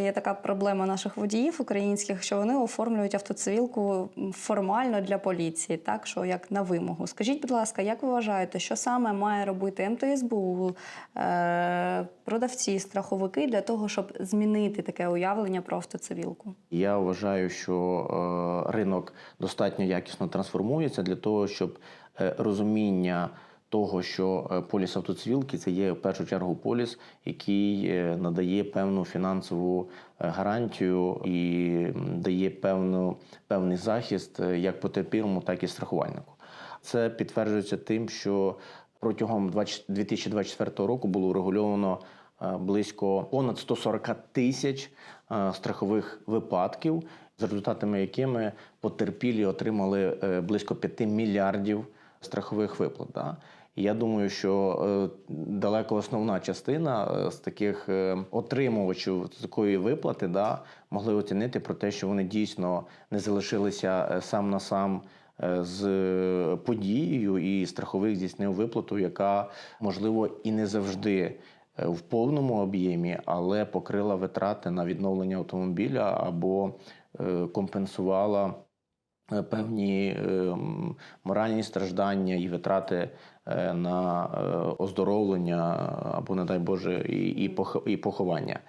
Є така проблема наших водіїв українських, що вони оформлюють автоцивілку формально для поліції, так що як на вимогу. Скажіть, будь ласка, як ви вважаєте, що саме має робити МТСБУ, е, продавці, страховики для того, щоб змінити таке уявлення про автоцивілку? Я вважаю, що е, ринок достатньо якісно трансформується для того, щоб е, розуміння того, що е, поліс автоцивілки це є в першу чергу поліс, який е, надає певну фінансову е, гарантію і дає певну, певний захист як потерпілому, так і страхувальнику. Це підтверджується тим, що протягом 20 2024 року було урегульовано близько понад 140 тисяч страхових випадків, з результатами якими потерпілі отримали близько 5 мільярдів страхових виплат. Да? І я думаю, що е, далеко основна частина е, з таких е, отримувачів такої виплати да, могли оцінити про те, що вони дійсно не залишилися сам на сам з подією, і страховик здійснив виплату, яка можливо і не завжди в повному об'ємі, але покрила витрати на відновлення автомобіля або компенсувала певні е, моральні страждання і витрати е, на е, оздоровлення або, не дай Боже, і поховання.